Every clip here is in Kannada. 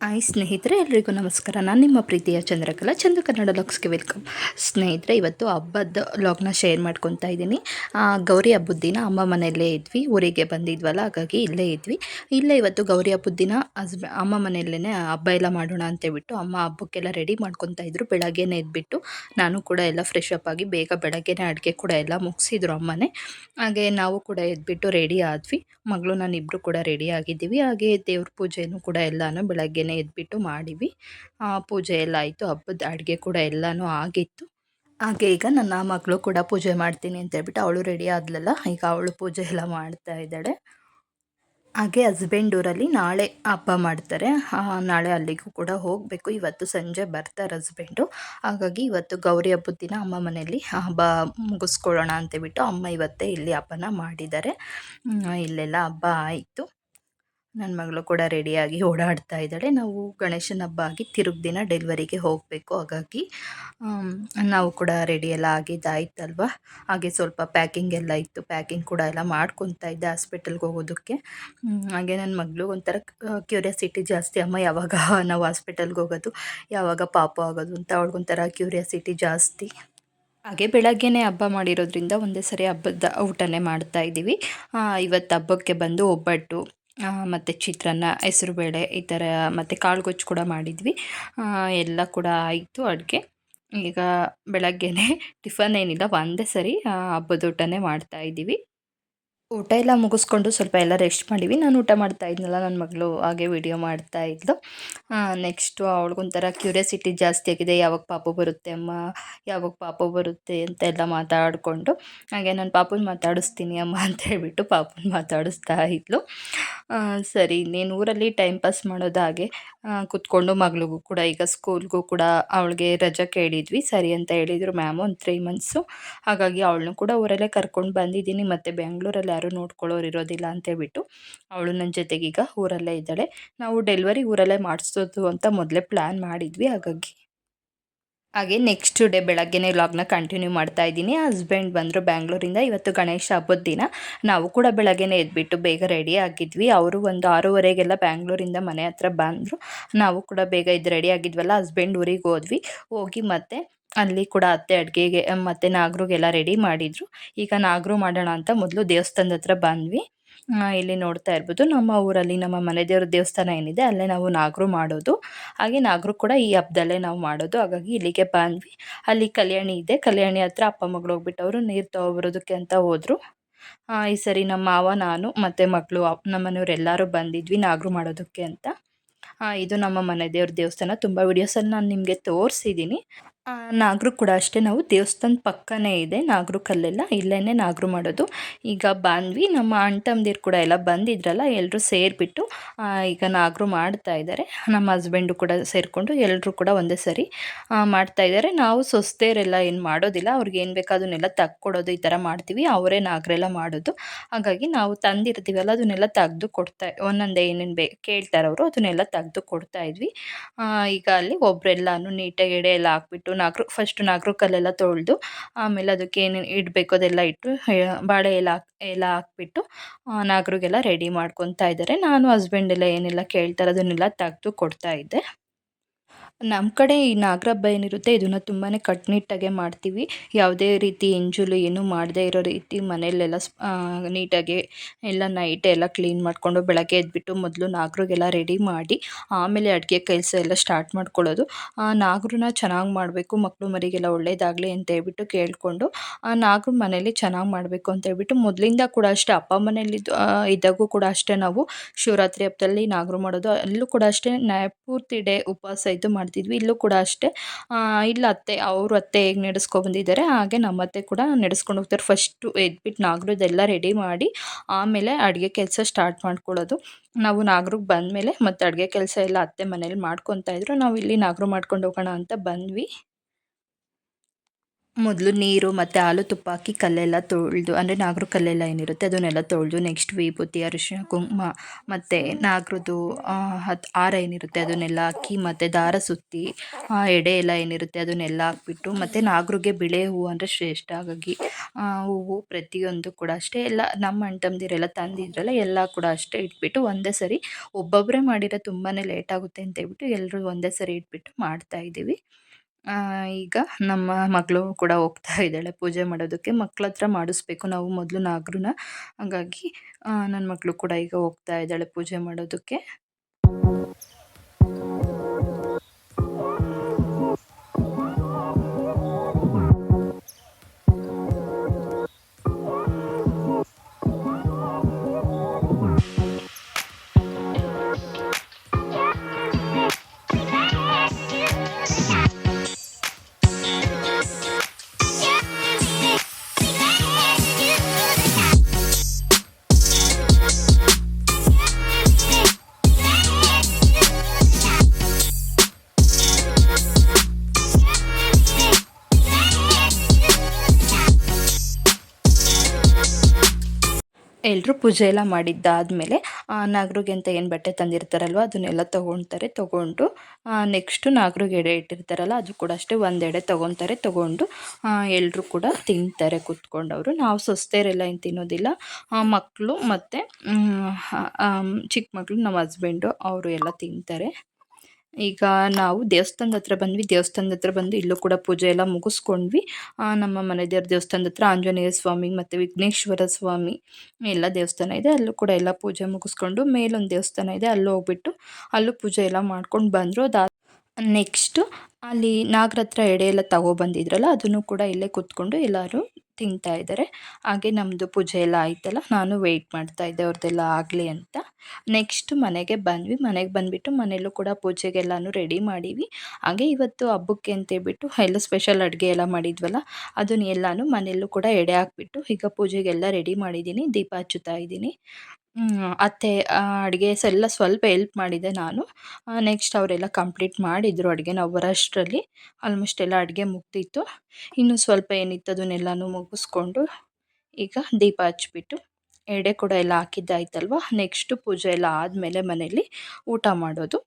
ಹಾಯ್ ಸ್ನೇಹಿತರೆ, ಎಲ್ರಿಗೂ ನಮಸ್ಕಾರ. ನಾನು ನಿಮ್ಮ ಪ್ರೀತಿಯ ಚಂದ್ರಕಲಾ ಚಂದು ಕನ್ನಡ ಲಾಗ್ಸ್ಗೆ ವೆಲ್ಕಮ್. ಸ್ನೇಹಿತರೆ, ಇವತ್ತು ಹಬ್ಬದ ಲಾಗ್ನ ಶೇರ್ ಮಾಡ್ಕೊತಾ ಇದ್ದೀನಿ. ಗೌರಿ ಹಬ್ಬದ ದಿನ ಅಮ್ಮ ಮನೆಯಲ್ಲೇ ಇದ್ವಿ, ಊರಿಗೆ ಬಂದಿದ್ವಲ್ಲ, ಹಾಗಾಗಿ ಇಲ್ಲೇ ಇದ್ವಿ. ಇಲ್ಲೇ ಇವತ್ತು ಗೌರಿ ಹಬ್ಬದ ದಿನ ಅಮ್ಮ ಮನೆಯಲ್ಲೇ ಹಬ್ಬ ಎಲ್ಲ ಮಾಡೋಣ ಅಂತೇಳ್ಬಿಟ್ಟು ಅಮ್ಮ ಹಬ್ಬಕ್ಕೆಲ್ಲ ರೆಡಿ ಮಾಡ್ಕೊತಾ ಇದ್ರು. ಬೆಳಗ್ಗೆನೇ ಎದ್ಬಿಟ್ಟು ನಾನು ಕೂಡ ಎಲ್ಲ ಫ್ರೆಶ್ ಅಪ್ ಆಗಿ ಬೇಗ ಬೆಳಗ್ಗೆನೇ ಅಡುಗೆ ಕೂಡ ಎಲ್ಲ ಮುಗಿಸಿದ್ರು ಅಮ್ಮನೇ. ಹಾಗೆ ನಾವು ಕೂಡ ಎದ್ಬಿಟ್ಟು ರೆಡಿ ಆದ್ವಿ. ಮಗಳು ನಾನು ಇಬ್ಬರು ಕೂಡ ರೆಡಿ ಆಗಿದ್ದೀವಿ. ಹಾಗೆ ದೇವ್ರ ಪೂಜೆಯೂ ಕೂಡ ಎಲ್ಲನೂ ಬೆಳಗ್ಗೆನೇ ಎದ್ಬಿಟ್ಟು ಮಾಡಿವಿ. ಪೂಜೆ ಎಲ್ಲ ಆಯಿತು. ಹಬ್ಬದ ಅಡುಗೆ ಕೂಡ ಎಲ್ಲನೂ ಆಗಿತ್ತು. ಹಾಗೆ ಈಗ ನನ್ನ ಮಗಳು ಕೂಡ ಪೂಜೆ ಮಾಡ್ತೀನಿ ಅಂತ ಹೇಳ್ಬಿಟ್ಟು ಅವಳು ರೆಡಿ ಆದ್ಲಲ್ಲ, ಈಗ ಅವಳು ಪೂಜೆ ಎಲ್ಲ ಮಾಡ್ತಾ ಇದ್ದಾಳೆ. ಹಾಗೆ ಹಸ್ಬೆಂಡ್ ಊರಲ್ಲಿ ನಾಳೆ ಹಬ್ಬ ಮಾಡ್ತಾರೆ. ನಾಳೆ ಅಲ್ಲಿಗೂ ಕೂಡ ಹೋಗಬೇಕು. ಇವತ್ತು ಸಂಜೆ ಬರ್ತಾರೆ ಹಸ್ಬೆಂಡು ಹಾಗಾಗಿ ಇವತ್ತು ಗೌರಿ ಹಬ್ಬದ ದಿನ ಅಮ್ಮ ಮನೆಯಲ್ಲಿ ಹಬ್ಬ ಮುಗಿಸ್ಕೊಳ್ಳೋಣ ಅಂತೇಳ್ಬಿಟ್ಟು ಅಮ್ಮ ಇವತ್ತೇ ಇಲ್ಲಿ ಹಬ್ಬನ ಮಾಡಿದ್ದಾರೆ. ಇಲ್ಲೆಲ್ಲ ಹಬ್ಬ ಆಯಿತು. ನನ್ನ ಮಗಳು ಕೂಡ ರೆಡಿಯಾಗಿ ಓಡಾಡ್ತಾ ಇದ್ದಾಳೆ. ನಾವು ಗಣೇಶನ ಹಬ್ಬ ಆಗಿ ತಿರುಗ್ ದಿನ ಡೆಲಿವರಿಗೆ ಹೋಗಬೇಕು. ಹಾಗಾಗಿ ನಾವು ಕೂಡ ರೆಡಿ ಎಲ್ಲ ಆಗಿದ್ದಾಯ್ತಲ್ವ ಹಾಗೆ ಸ್ವಲ್ಪ ಪ್ಯಾಕಿಂಗ್ ಎಲ್ಲ ಇತ್ತು. ಪ್ಯಾಕಿಂಗ್ ಕೂಡ ಎಲ್ಲ ಮಾಡ್ಕೊತಾ ಇದ್ದೆ ಹಾಸ್ಪಿಟಲ್ಗೆ ಹೋಗೋದಕ್ಕೆ. ಹಾಗೆ ನನ್ನ ಮಗಳು ಒಂಥರ ಕ್ಯೂರಿಯಾಸಿಟಿ ಜಾಸ್ತಿ. ಅಮ್ಮ ಯಾವಾಗ ನಾವು ಹಾಸ್ಪಿಟಲ್ಗೆ ಹೋಗೋದು, ಯಾವಾಗ ಪಾಪ ಆಗೋದು ಅಂತ ಅವಳಿಗೊಂಥರ ಕ್ಯೂರಿಯಾಸಿಟಿ ಜಾಸ್ತಿ. ಹಾಗೆ ಬೆಳಗ್ಗೆನೇ ಹಬ್ಬ ಮಾಡಿರೋದ್ರಿಂದ ಒಂದೇ ಸರಿ ಹಬ್ಬದ ಊಟನೇ ಮಾಡ್ತಾ ಇದ್ದೀವಿ. ಇವತ್ತು ಹಬ್ಬಕ್ಕೆ ಬಂದು ಒಬ್ಬಟ್ಟು ಮತ್ತು ಚಿತ್ರಾನ್ನ ಹೆಸರುಬೇಳೆ ಈ ಥರ ಮತ್ತು ಕಾಳು ಗೊಜ್ಜು ಕೂಡ ಮಾಡಿದ್ವಿ. ಎಲ್ಲ ಕೂಡ ಆಯಿತು ಅಡುಗೆ. ಈಗ ಬೆಳಗ್ಗೆನೇ ಟಿಫನ್ ಏನಿಲ್ಲ, ಒಂದೇ ಸರಿ ಹಬ್ಬದೂಟನೇ ಹಬ್ಬದ ಊಟನೇ ಮಾಡ್ತಾ ಇದ್ದೀವಿ. ಊಟ ಎಲ್ಲ ಮುಗಿಸ್ಕೊಂಡು ಸ್ವಲ್ಪ ಎಲ್ಲ ರೆಸ್ಟ್ ಮಾಡಿವಿ. ನಾನು ಊಟ ಮಾಡ್ತಾ ಇದ್ನಲ್ಲ ನನ್ನ ಮಗಳು ಹಾಗೆ ವಿಡಿಯೋ ಮಾಡ್ತಾ ಇದ್ಲು. ನೆಕ್ಸ್ಟು ಅವಳಿಗೊಂಥರ ಕ್ಯೂರಿಯಾಸಿಟಿ ಜಾಸ್ತಿ ಆಗಿದೆ. ಯಾವಾಗ ಪಾಪ ಬರುತ್ತೆ ಅಮ್ಮ? ಯಾವಾಗ ಪಾಪ ಬರುತ್ತೆ ಅಂತ ಎಲ್ಲ ಮಾತಾಡಿಕೊಂಡು, ಹಾಗೆ ನಾನು ಪಾಪುನ ಮಾತಾಡಿಸ್ತೀನಿ ಅಮ್ಮ ಅಂತ ಹೇಳಿಬಿಟ್ಟು ಪಾಪುನ ಮಾತಾಡಿಸ್ತಾ ಇದ್ಲು. ಸರಿ ನೀನು ಊರಲ್ಲಿ ಟೈಮ್ ಪಾಸ್ ಮಾಡೋದು ಹಾಗೆ ಕುತ್ಕೊಂಡು ಮಗಳಿಗೂ ಕೂಡ, ಈಗ ಸ್ಕೂಲ್ಗೂ ಕೂಡ ಅವಳಿಗೆ ರಜಾ ಕೇಳಿದ್ವಿ. ಸರಿ ಅಂತ ಹೇಳಿದರು ಮ್ಯಾಮ್ ಒಂದು ತ್ರೀ ಮಂತ್ಸು ಹಾಗಾಗಿ ಅವಳನ್ನು ಕೂಡ ಊರಲ್ಲೇ ಕರ್ಕೊಂಡು ಬಂದಿದ್ದೀನಿ. ಮತ್ತು ಬೆಂಗಳೂರಲ್ಲಿ ಯಾರೂ ನೋಡ್ಕೊಳ್ಳೋರು ಇರೋದಿಲ್ಲ ಅಂತೇಳ್ಬಿಟ್ಟು ಅವಳು ನನ್ನ ಜೊತೆಗೆ ಈಗ ಊರಲ್ಲೇ ಇದ್ದಾಳೆ. ನಾವು ಡೆಲಿವರಿ ಊರಲ್ಲೇ ಮಾಡಿಸೋದು ಅಂತ ಮೊದಲೇ ಪ್ಲ್ಯಾನ್ ಮಾಡಿದ್ವಿ ಹಾಗಾಗಿ. ಹಾಗೆ ನೆಕ್ಸ್ಟ್ ಡೇ ಬೆಳಗ್ಗೆನೇ ವ್ಲಾಗ್ನ ಕಂಟಿನ್ಯೂ ಮಾಡ್ತಾ ಇದ್ದೀನಿ. ಹಸ್ಬೆಂಡ್ ಬಂದರು ಬ್ಯಾಂಗ್ಳೂರಿಂದ ಇವತ್ತು ಗಣೇಶ ಹಬ್ಬದ ದಿನ. ನಾವು ಕೂಡ ಬೆಳಗ್ಗೆನೇ ಎದ್ಬಿಟ್ಟು ಬೇಗ ರೆಡಿ ಆಗಿದ್ವಿ. ಅವರು ಒಂದು ಆರೂವರೆಗೆಲ್ಲ ಬ್ಯಾಂಗ್ಳೂರಿಂದ ಮನೆ ಹತ್ರ ಬಂದರು. ನಾವು ಕೂಡ ಬೇಗ ಇದು ರೆಡಿ ಆಗಿದ್ವಲ್ಲ ಹಸ್ಬೆಂಡ್ ಊರಿಗೆ ಹೋದ್ವಿ. ಹೋಗಿ ಮತ್ತೆ ಅಲ್ಲಿ ಕೂಡ ಅತ್ತೆ, ಅಡುಗೆಗೆ ಮತ್ತು ನಾಗರಿಗೆಲ್ಲ ರೆಡಿ ಮಾಡಿದರು. ಈಗ ನಾಗರು ಮಾಡೋಣ ಅಂತ ಮೊದಲು ದೇವಸ್ಥಾನದ ಹತ್ರ ಬಂದ್ವಿ. ಇಲ್ಲಿ ನೋಡ್ತಾ ಇರ್ಬೋದು ನಮ್ಮ ಊರಲ್ಲಿ, ನಮ್ಮ ಮನೆ ದೇವ್ರ ದೇವಸ್ಥಾನ ಏನಿದೆ ಅಲ್ಲೇ ನಾವು ನಾಗರು ಮಾಡೋದು. ಹಾಗೆ ನಾಗರು ಕೂಡ ಈ ಹಬ್ಬದಲ್ಲೇ ನಾವು ಮಾಡೋದು. ಹಾಗಾಗಿ ಇಲ್ಲಿಗೆ ಬಂದ್ವಿ. ಅಲ್ಲಿ ಕಲ್ಯಾಣಿ ಇದೆ. ಕಲ್ಯಾಣಿ ಹತ್ರ ಅಪ್ಪ ಮಗಳು ಹೋಗ್ಬಿಟ್ಟು ಅವರು ನೀರು ತೊಗೊಬರೋದಕ್ಕೆ ಅಂತ ಹೋದ್ರು. ಈ ಸರಿ ನಮ್ಮ ಮಾವ, ನಾನು ಮತ್ತು ಮಕ್ಕಳು ನಮ್ಮ ಮನೆಯವ್ರೆಲ್ಲರೂ ಬಂದಿದ್ವಿ ನಾಗರು ಮಾಡೋದಕ್ಕೆ ಅಂತ. ಇದು ನಮ್ಮ ಮನೆ ದೇವ್ರ ದೇವಸ್ಥಾನ. ತುಂಬ ವಿಡಿಯೋಸಲ್ಲಿ ನಾನು ನಿಮಗೆ ತೋರಿಸಿದ್ದೀನಿ ನಾಗರು ಕೂಡ ಅಷ್ಟೇ. ನಾವು ದೇವಸ್ಥಾನದ ಪಕ್ಕನೇ ಇದೆ, ನಾಗರು ಕಲ್ಲೆಲ್ಲ. ಇಲ್ಲೇ ನಾಗರು ಮಾಡೋದು. ಈಗ ಬಂದ್ವಿ. ನಮ್ಮ ಅಣ್ಣ ಕೂಡ ಎಲ್ಲ ಬಂದಿದ್ರಲ್ಲ ಎಲ್ಲರೂ ಸೇರಿಬಿಟ್ಟು ಈಗ ನಾಗರು ಮಾಡ್ತಾ ಇದ್ದಾರೆ ನಮ್ಮ ಹಸ್ಬೆಂಡು ಕೂಡ ಸೇರಿಕೊಂಡು ಎಲ್ಲರೂ ಕೂಡ ಒಂದೇ ಸರಿ ಮಾಡ್ತಾ ಇದ್ದಾರೆ ನಾವು ಸೊಸ್ತೆಯರೆಲ್ಲ ಏನು ಮಾಡೋದಿಲ್ಲ. ಅವ್ರಿಗೆ ಏನು ಬೇಕೋ ಅದನ್ನೆಲ್ಲ ತಕ್ಕೊಡೋದು, ಈ ಥರ ಮಾಡ್ತೀವಿ. ಅವರೇ ನಾಗರೆಲ್ಲ ಮಾಡೋದು. ಹಾಗಾಗಿ ನಾವು ತಂದಿರ್ತೀವಲ್ಲ, ಅದನ್ನೆಲ್ಲ ತೆಗೆದು ಕೊಡ್ತಾ, ಒಂದೊಂದೇ ಏನೇನು ಬೇ ಕೇಳ್ತಾರೆ ಅವರು ಅದನ್ನೆಲ್ಲ ತೆಗೆದು ಕೊಡ್ತಾ ಇದ್ವಿ. ಈಗ ಅಲ್ಲಿ ಒಬ್ಬರೆಲ್ಲನೂ ನೀಟಾಗಿ ಎಡೆ ಎಲ್ಲ ಹಾಕ್ಬಿಟ್ಟು ನಾಗರು ಫಸ್ಟ್ ನಾಗರು ಕಲ್ಲೆಲ್ಲ ತೊಳೆದು, ಆಮೇಲೆ ಅದಕ್ಕೆ ಏನೇನು ಇಡಬೇಕು ಅದೆಲ್ಲ ಇಟ್ಟು ಬಾಳೆ ಎಲ್ಲ ಎಲ್ಲ ಹಾಕ್ಬಿಟ್ಟು ನಾಗರಿಗೆಲ್ಲ ರೆಡಿ ಮಾಡ್ಕೊತಾ ಇದ್ದಾರೆ. ನಾನು ಹಸ್ಬೆಂಡ್ ಎಲ್ಲ ಏನೆಲ್ಲ ಕೇಳ್ತಾರೆ ಅದನ್ನೆಲ್ಲ ತೆಗ್ದು ಕೊಡ್ತಾ ಇದ್ದೆ. ನಮ್ಮ ಕಡೆ ಈ ನಾಗರ ಹಬ್ಬ ಏನಿರುತ್ತೆ, ಇದನ್ನು ತುಂಬಾ ಕಟ್ಟುನಿಟ್ಟಾಗೆ ಮಾಡ್ತೀವಿ. ಯಾವುದೇ ರೀತಿ ಎಂಜಲು ಏನು ಮಾಡದೇ ಇರೋ ರೀತಿ ಮನೆಯಲ್ಲೆಲ್ಲ ನೀಟಾಗಿ ಎಲ್ಲ ನೈಟ್ ಎಲ್ಲ ಕ್ಲೀನ್ ಮಾಡಿಕೊಂಡು ಬೆಳಗ್ಗೆ ಎದ್ಬಿಟ್ಟು ಮೊದಲು ನಾಗರಿಗೆಲ್ಲ ರೆಡಿ ಮಾಡಿ, ಆಮೇಲೆ ಅಡುಗೆ ಕೆಲಸ ಎಲ್ಲ ಸ್ಟಾರ್ಟ್ ಮಾಡ್ಕೊಳ್ಳೋದು. ನಾಗರನ್ನ ಚೆನ್ನಾಗಿ ಮಾಡಬೇಕು ಮಕ್ಕಳು ಮರಿಗೆಲ್ಲ ಒಳ್ಳೇದಾಗಲಿ ಅಂತ ಹೇಳ್ಬಿಟ್ಟು ಕೇಳಿಕೊಂಡು ನಾಗರ ಮನೇಲಿ ಚೆನ್ನಾಗಿ ಮಾಡಬೇಕು ಅಂತ ಹೇಳ್ಬಿಟ್ಟು ಮೊದಲಿಂದ ಕೂಡ ಅಷ್ಟೇ ಅಪ್ಪ ಮನೇಲಿ ಇದ್ದಾಗೂ ಕೂಡ ಅಷ್ಟೇ ನಾವು ಶಿವರಾತ್ರಿ ಹಬ್ಬದಲ್ಲಿ ನಾಗರು ಮಾಡೋದು, ಅಲ್ಲೂ ಕೂಡ ಅಷ್ಟೇ ಪೂರ್ತಿ ಡೇ ಉಪವಾಸ ಇದ್ದು ಮಾಡ್ತಿದ್ವಿ. ಇಲ್ಲೂ ಕೂಡ ಅಷ್ಟೇ. ಇಲ್ಲ ಅತ್ತೆ, ಅವ್ರ ಅತ್ತೆ ಹೇಗೆ ನಡೆಸ್ಕೊ ಬಂದಿದ್ದಾರೆ, ಹಾಗೆ ನಮ್ಮ ಅತ್ತೆ ಕೂಡ ನಡೆಸ್ಕೊಂಡು ಹೋಗ್ತಾರೆ. ಫಸ್ಟು ಎದ್ಬಿಟ್ಟು ನಾಗರದ್ದೆಲ್ಲ ರೆಡಿ ಮಾಡಿ, ಆಮೇಲೆ ಅಡುಗೆ ಕೆಲಸ ಸ್ಟಾರ್ಟ್ ಮಾಡ್ಕೊಳ್ಳೋದು. ನಾವು ನಾಗರಿಗೆ ಬಂದಮೇಲೆ ಮತ್ತು ಅಡುಗೆ ಕೆಲಸ ಎಲ್ಲ ಅತ್ತೆ ಮನೇಲಿ ಮಾಡ್ಕೊತಾ ಇದ್ದರು ನಾವು ಇಲ್ಲಿ ನಾಗರು ಮಾಡ್ಕೊಂಡು ಹೋಗೋಣ ಅಂತ ಬಂದ್ವಿ. ಮೊದಲು ನೀರು ಮತ್ತು ಹಾಲು ತುಪ್ಪ ಹಾಕಿ ಕಲ್ಲೆಲ್ಲ ತೊಳೆದು, ಅಂದರೆ ನಾಗರ ಕಲ್ಲೆಲ್ಲ ಏನಿರುತ್ತೆ ಅದನ್ನೆಲ್ಲ ತೊಳೆದು ನೆಕ್ಸ್ಟ್ ವಿಭೂತಿ, ಅರಿಶಿಣ, ಕುಂಕುಮ ಮತ್ತು ನಾಗರದ್ದು ಹತ್ತು ಹಾರ ಏನಿರುತ್ತೆ ಅದನ್ನೆಲ್ಲ ಹಾಕಿ ಮತ್ತು ದಾರ ಸುತ್ತಿ ಎಡೆ ಎಲ್ಲ ಏನಿರುತ್ತೆ ಅದನ್ನೆಲ್ಲ ಹಾಕ್ಬಿಟ್ಟು ಮತ್ತು ನಾಗರಿಗೆ ಬಿಳೆ ಹೂವು ಅಂದರೆ ಶ್ರೇಷ್ಠ. ಹಾಗಾಗಿ ಹೂವು ಪ್ರತಿಯೊಂದು ಕೂಡ ಅಷ್ಟೇ. ಎಲ್ಲ ನಮ್ಮ ಅಣ್ಣ ತಮ್ಮದಿರೆಲ್ಲ ತಂದಿದ್ರಲ್ಲ ಎಲ್ಲ ಕೂಡ ಅಷ್ಟೇ ಇಟ್ಬಿಟ್ಟು ಒಂದೇ ಸರಿ ಒಬ್ಬೊಬ್ಬರೇ ಮಾಡಿರೋ ತುಂಬಾ ಲೇಟ್ ಆಗುತ್ತೆ ಅಂತ ಹೇಳ್ಬಿಟ್ಟು ಎಲ್ಲರೂ ಒಂದೇ ಸರಿ ಇಟ್ಬಿಟ್ಟು ಮಾಡ್ತಾ ಇದ್ದೀವಿ. ಆ, ಈಗ ನಮ್ಮ ಮಗಳು ಕೂಡ ಹೋಗ್ತಾ ಇದ್ದಾಳೆ ಪೂಜೆ ಮಾಡೋದಕ್ಕೆ. ಮಕ್ಳ ಹತ್ರ ಮಾಡಿಸ್ಬೇಕು ನಾವು ಮೊದಲು ನಾಗರನ್ನ ಹಾಗಾಗಿ ನನ್ನ ಮಗಳು ಕೂಡ ಈಗ ಹೋಗ್ತಾ ಇದ್ದಾಳೆ ಪೂಜೆ ಮಾಡೋದಕ್ಕೆ. ಎಲ್ಲರೂ ಪೂಜೆ ಎಲ್ಲ ಮಾಡಿದ್ದಾದಮೇಲೆ ನಾಗರಿಗೆ ಅಂತ ಏನು ಬಟ್ಟೆ ತಂದಿರ್ತಾರಲ್ವ, ಅದನ್ನೆಲ್ಲ ತೊಗೊಳ್ತಾರೆ ತೊಗೊಂಡು ನೆಕ್ಸ್ಟು ನಾಗರಿಗೆ ಎಡೆ ಇಟ್ಟಿರ್ತಾರಲ್ಲ, ಅದು ಕೂಡ ಅಷ್ಟೇ ಒಂದು ಎಡೆ ತೊಗೊತಾರೆ, ತೊಗೊಂಡು ಎಲ್ಲರೂ ಕೂಡ ತಿಂತಾರೆ ಕೂತ್ಕೊಂಡವರು. ನಾವು ಸೊಸ್ತೆಯರೆಲ್ಲ ಏನು ತಿನ್ನೋದಿಲ್ಲ. ಮಕ್ಕಳು ಮತ್ತು ಚಿಕ್ಕ ಮಕ್ಕಳು ನಮ್ಮ ಹಸ್ಬೆಂಡು ಅವರು ಎಲ್ಲ ತಿಂತಾರೆ. ಈಗ ನಾವು ದೇವಸ್ಥಾನದ ಹತ್ರ ಬಂದ್ವಿ. ದೇವಸ್ಥಾನದ ಹತ್ರ ಬಂದು ಇಲ್ಲೂ ಕೂಡ ಪೂಜೆ ಎಲ್ಲ ಮುಗಿಸ್ಕೊಂಡ್ವಿ. ನಮ್ಮ ಮನೆ ದೇವ್ರ ದೇವಸ್ಥಾನದ ಹತ್ರ ಆಂಜನೇಯ ಸ್ವಾಮಿ ಮತ್ತು ವಿಘ್ನೇಶ್ವರ ಸ್ವಾಮಿ ಎಲ್ಲ ದೇವಸ್ಥಾನ ಇದೆ. ಅಲ್ಲೂ ಕೂಡ ಎಲ್ಲ ಪೂಜೆ ಮುಗಿಸ್ಕೊಂಡು ಮೇಲೊಂದು ದೇವಸ್ಥಾನ ಇದೆ. ಅಲ್ಲೂ ಹೋಗ್ಬಿಟ್ಟು ಅಲ್ಲೂ ಪೂಜೆ ಎಲ್ಲ ಮಾಡ್ಕೊಂಡು ಬಂದರು. ಅದಾ ನೆಕ್ಸ್ಟು ಅಲ್ಲಿ ನಾಗರ ಹತ್ರ ಎಡೆ ಎಲ್ಲ ತಗೊಬಂದಿದ್ರಲ್ಲ ಅದನ್ನು ಕೂಡ ಇಲ್ಲೇ ಕೂತ್ಕೊಂಡು ಎಲ್ಲರೂ ತಿಂತಾ ಇದ್ದಾರೆ. ಹಾಗೆ ನಮ್ಮದು ಪೂಜೆ ಎಲ್ಲ ಆಯ್ತಲ್ಲ, ನಾನು ವೆಯ್ಟ್ ಮಾಡ್ತಾ ಇದ್ದೆ ಅವ್ರದ್ದೆಲ್ಲ ಆಗಲಿ ಅಂತ. ನೆಕ್ಸ್ಟ್ ಮನೆಗೆ ಬಂದ್ವಿ. ಮನೆಗೆ ಬಂದುಬಿಟ್ಟು ಮನೆಯಲ್ಲೂ ಕೂಡ ಪೂಜೆಗೆಲ್ಲನೂ ರೆಡಿ ಮಾಡೀವಿ. ಹಾಗೆ ಇವತ್ತು ಹಬ್ಬಕ್ಕೆ ಅಂತೇಳ್ಬಿಟ್ಟು ಎಲ್ಲ ಸ್ಪೆಷಲ್ ಅಡುಗೆ ಎಲ್ಲ ಮಾಡಿದ್ವಲ್ಲ, ಅದನ್ನ ಎಲ್ಲನೂ ಮನೆಯಲ್ಲೂ ಕೂಡ ಎಡೆ ಹಾಕ್ಬಿಟ್ಟು ಈಗ ಪೂಜೆಗೆಲ್ಲ ರೆಡಿ ಮಾಡಿದ್ದೀನಿ ದೀಪ ಹಚ್ಚುತ್ತಾ ಇದ್ದೀನಿ. ಅತ್ತೆ ಅಡುಗೆ ಎಲ್ಲ ಸ್ವಲ್ಪ ಎಲ್ಪ್ ಮಾಡಿದೆ ನಾನು. ನೆಕ್ಸ್ಟ್ ಅವರೆಲ್ಲ ಕಂಪ್ಲೀಟ್ ಮಾಡಿದರು ಅಡುಗೆ. ನಾವು ಬರೋಷ್ಟರಲ್ಲಿ ಆಲ್ಮೋಸ್ಟ್ ಎಲ್ಲ ಅಡುಗೆ ಮುಗ್ದಿತ್ತು. ಇನ್ನು ಸ್ವಲ್ಪ ಏನಿತ್ತು ಅದನ್ನೆಲ್ಲನೂ ಮುಗಿಸ್ಕೊಂಡು ಈಗ ದೀಪ ಹಚ್ಬಿಟ್ಟು ಎಡೆ ಕೂಡ ಎಲ್ಲ ಹಾಕಿದ್ದಾಯ್ತಲ್ವ? ನೆಕ್ಸ್ಟು ಪೂಜೆ ಎಲ್ಲ ಆದಮೇಲೆ ಮನೇಲಿ ಊಟ ಮಾಡೋದು.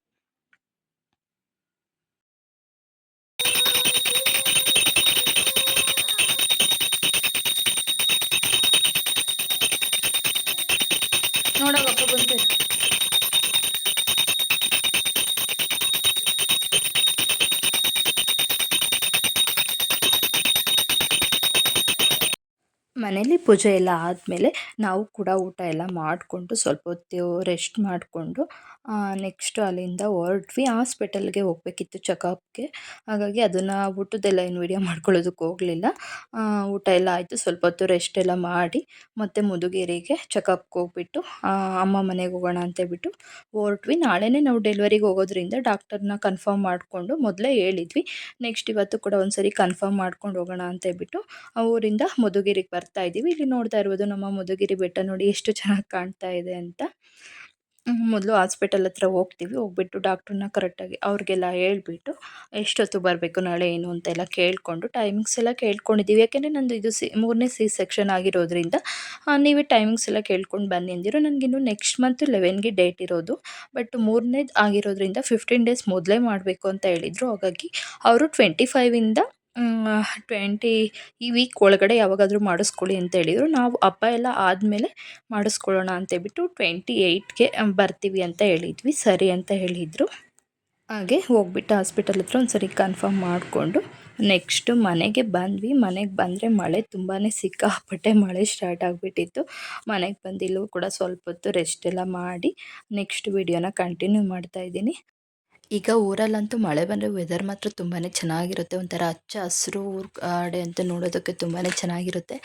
ಮನೇಲಿ ಪೂಜೆ ಎಲ್ಲ ಆದಮೇಲೆ ನಾವು ಕೂಡ ಊಟ ಎಲ್ಲ ಮಾಡಿಕೊಂಡು ಸ್ವಲ್ಪ ಹೊತ್ತು ರೆಸ್ಟ್ ಮಾಡಿಕೊಂಡು ನೆಕ್ಸ್ಟು ಅಲ್ಲಿಂದ ಹೊರಟ್ವಿ. ಹಾಸ್ಪಿಟಲ್ಗೆ ಹೋಗಬೇಕಿತ್ತು ಚೆಕಪ್ಗೆ ಹಾಗಾಗಿ ಅದನ್ನು ಊಟದ್ದೆಲ್ಲ ಏನು ವೀಡಿಯೋ ಮಾಡ್ಕೊಳ್ಳೋದಕ್ಕೆ ಹೋಗಲಿಲ್ಲ. ಊಟ ಎಲ್ಲ ಆಯಿತು. ಸ್ವಲ್ಪ ಹೊತ್ತು ರೆಸ್ಟ್ ಎಲ್ಲ ಮಾಡಿ ಮತ್ತು ಮುದುಗೇರಿಗೆ ಚೆಕಪ್ಗೆ ಹೋಗ್ಬಿಟ್ಟು ಅಮ್ಮ ಮನೆಗೆ ಹೋಗೋಣ ಅಂತೇಳ್ಬಿಟ್ಟು ಹೊರಟ್ವಿ. ನಾಳೆನೇ ನಾವು ಡೆಲಿವರಿಗೆ ಹೋಗೋದ್ರಿಂದ ಡಾಕ್ಟರ್ನ ಕನ್ಫರ್ಮ್ ಮಾಡಿಕೊಂಡು ಮೊದಲೇ ಹೇಳಿದ್ವಿ. ನೆಕ್ಸ್ಟ್ ಇವತ್ತು ಕೂಡ ಒಂದು ಕನ್ಫರ್ಮ್ ಮಾಡ್ಕೊಂಡು ಹೋಗೋಣ ಅಂತೇಳ್ಬಿಟ್ಟು ಊರಿಂದ ಮುದುಗೇರಿಗೆ ಬರ್ತಾ ಇದ್ದೀವಿ. ಇಲ್ಲಿ ನೋಡ್ತಾ ಇರ್ಬೋದು ನಮ್ಮ ಮಧುಗಿರಿ ಬೆಟ್ಟ ನೋಡಿ ಎಷ್ಟು ಚೆನ್ನಾಗಿ ಕಾಣ್ತಾ ಇದೆ ಅಂತ. ಮೊದಲು ಹಾಸ್ಪಿಟಲ್ ಹತ್ರ ಹೋಗ್ತೀವಿ. ಹೋಗ್ಬಿಟ್ಟು ಡಾಕ್ಟ್ರನ್ನ ಕರೆಕ್ಟಾಗಿ ಅವ್ರಿಗೆಲ್ಲ ಹೇಳ್ಬಿಟ್ಟು ಎಷ್ಟೊತ್ತು ಬರಬೇಕು, ನಾಳೆ ಏನು ಅಂತೆಲ್ಲ ಕೇಳಿಕೊಂಡು ಟೈಮಿಂಗ್ಸ್ ಎಲ್ಲ ಕೇಳ್ಕೊಂಡಿದ್ದೀವಿ. ಯಾಕೆಂದರೆ ನಂದು ಇದು ಸಿ, ಮೂರನೇ ಸಿ ಸೆಕ್ಷನ್ ಆಗಿರೋದ್ರಿಂದ ನೀವೇ ಟೈಮಿಂಗ್ಸ್ ಎಲ್ಲ ಕೇಳ್ಕೊಂಡು ಬನ್ನಿ ಅಂದಿರು. ನನಗಿನ್ನು ನೆಕ್ಸ್ಟ್ ಮಂತ್ ಲೆವೆನ್ಗೆ ಡೇಟ್ ಇರೋದು. ಬಟ್ ಮೂರನೇದು ಆಗಿರೋದ್ರಿಂದ ಫಿಫ್ಟೀನ್ ಡೇಸ್ ಮೊದಲೇ ಮಾಡಬೇಕು ಅಂತ ಹೇಳಿದರು. ಹಾಗಾಗಿ ಅವರು ಟ್ವೆಂಟಿ ಫೈವಿಂದ ಟ್ವೆಂಟಿ ಈ ವೀಕ್ ಒಳಗಡೆ ಯಾವಾಗಾದರೂ ಮಾಡಿಸ್ಕೊಳ್ಳಿ ಅಂತ ಹೇಳಿದರು. ನಾವು ಹಬ್ಬ ಎಲ್ಲ ಆದಮೇಲೆ ಮಾಡಿಸ್ಕೊಳ್ಳೋಣ ಅಂತೇಳ್ಬಿಟ್ಟು ಟ್ವೆಂಟಿ ಏಯ್ಟ್ಗೆ ಬರ್ತೀವಿ ಅಂತ ಹೇಳಿದ್ವಿ. ಸರಿ ಅಂತ ಹೇಳಿದರು. ಹಾಗೆ ಹೋಗ್ಬಿಟ್ಟು ಹಾಸ್ಪಿಟಲ್ ಹತ್ರ ಒಂದು ಸರಿ ಕನ್ಫರ್ಮ್ ಮಾಡಿಕೊಂಡು ನೆಕ್ಸ್ಟು ಮನೆಗೆ ಬಂದ್ವಿ. ಮನೆಗೆ ಬಂದರೆ ಮಳೆ ತುಂಬಾ ಸಿಕ್ಕಾಪಟ್ಟೆ ಮಳೆ ಸ್ಟಾರ್ಟ್ ಆಗಿಬಿಟ್ಟಿತ್ತು. ಮನೆಗೆ ಬಂದಿಲ್ಲೂ ಕೂಡ ಸ್ವಲ್ಪ ಹೊತ್ತು ರೆಸ್ಟ್ ಎಲ್ಲ ಮಾಡಿ ನೆಕ್ಸ್ಟ್ ವಿಡಿಯೋನ ಕಂಟಿನ್ಯೂ ಮಾಡ್ತಾಯಿದ್ದೀನಿ ಈಗ ಊರಲ್ಲಂತೂ ಮಳೆ ಬಂದರೆ ವೆದರ್ ಮಾತ್ರ ತುಂಬಾ ಚೆನ್ನಾಗಿರುತ್ತೆ. ಒಂಥರ ಹಚ್ಚ ಹಸಿರು ಊರು ಕಡೆ ಅಂತ ನೋಡೋದಕ್ಕೆ ತುಂಬಾ ಚೆನ್ನಾಗಿರುತ್ತೆ.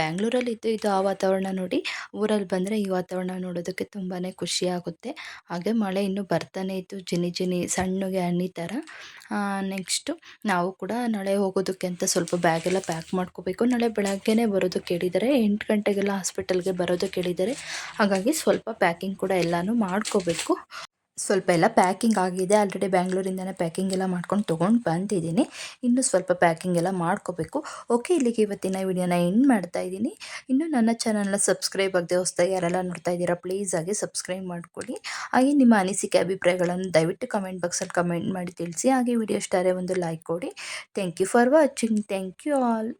ಬ್ಯಾಂಗ್ಳೂರಲ್ಲಿ ಇದ್ದು ಇದು ಆ ವಾತಾವರಣ ನೋಡಿ, ಊರಲ್ಲಿ ಬಂದರೆ ಈ ವಾತಾವರಣ ನೋಡೋದಕ್ಕೆ ತುಂಬಾ ಖುಷಿ ಆಗುತ್ತೆ. ಹಾಗೆ ಮಳೆ ಇನ್ನೂ ಬರ್ತಾನೆ ಇತ್ತು, ಜಿನಿ ಜಿನಿ ಸಣ್ಣಗೆ ಹಣ್ಣಿ ಥರ ನೆಕ್ಸ್ಟು ನಾವು ಕೂಡ ನಾಳೆ ಹೋಗೋದಕ್ಕೆ ಅಂತ ಸ್ವಲ್ಪ ಬ್ಯಾಗೆಲ್ಲ ಪ್ಯಾಕ್ ಮಾಡ್ಕೋಬೇಕು. ನಾಳೆ ಬೆಳಗ್ಗೆನೇ ಬರೋದಕ್ಕೆ ಹೇಳಿದ್ದಾರೆ ಎಂಟು ಗಂಟೆಗೆಲ್ಲ ಹಾಸ್ಪಿಟಲ್ಗೆ ಬರೋದಕ್ಕೆ ಹೇಳಿದ್ದಾರೆ ಹಾಗಾಗಿ ಸ್ವಲ್ಪ ಪ್ಯಾಕಿಂಗ್ ಕೂಡ ಎಲ್ಲನೂ ಮಾಡ್ಕೋಬೇಕು. ಸ್ವಲ್ಪ ಎಲ್ಲ ಪ್ಯಾಕಿಂಗ್ ಆಗಿದೆ. ಆಲ್ರೆಡಿ ಬ್ಯಾಂಗ್ಳೂರಿಂದನೇ ಪ್ಯಾಕಿಂಗ್ ಎಲ್ಲ ಮಾಡ್ಕೊಂಡು ತೊಗೊಂಡು ಬಂದಿದ್ದೀನಿ. ಇನ್ನೂ ಸ್ವಲ್ಪ ಪ್ಯಾಕಿಂಗ್ ಎಲ್ಲ ಮಾಡ್ಕೋಬೇಕು. ಓಕೆ ಇಲ್ಲಿಗೆ ಇವತ್ತಿನ ವಿಡಿಯೋನ ಎಂಡ್ ಮಾಡ್ತಾ ಇದ್ದೀನಿ. ಇನ್ನೂ ನನ್ನ ಚಾನಲ್ನ ಸಬ್ಸ್ಕ್ರೈಬ್ ಆಗದೆ ಹೊಸ್ದಾಗಿ ಯಾರೆಲ್ಲ ನೋಡ್ತಾ ಇದ್ದೀರಾ ಪ್ಲೀಸ್ ಆಗಿ ಸಬ್ಸ್ಕ್ರೈಬ್ ಮಾಡ್ಕೊಳ್ಳಿ. ಹಾಗೆ ನಿಮ್ಮ ಅನಿಸಿಕೆ, ಅಭಿಪ್ರಾಯಗಳನ್ನು ದಯವಿಟ್ಟು ಕಮೆಂಟ್ ಬಾಕ್ಸಲ್ಲಿ ಕಮೆಂಟ್ ಮಾಡಿ ತಿಳಿಸಿ. ಹಾಗೆ ವಿಡಿಯೋ ಸ್ಟಾರೇ ಒಂದು ಲೈಕ್ ಕೊಡಿ. Thank you for watching thank you all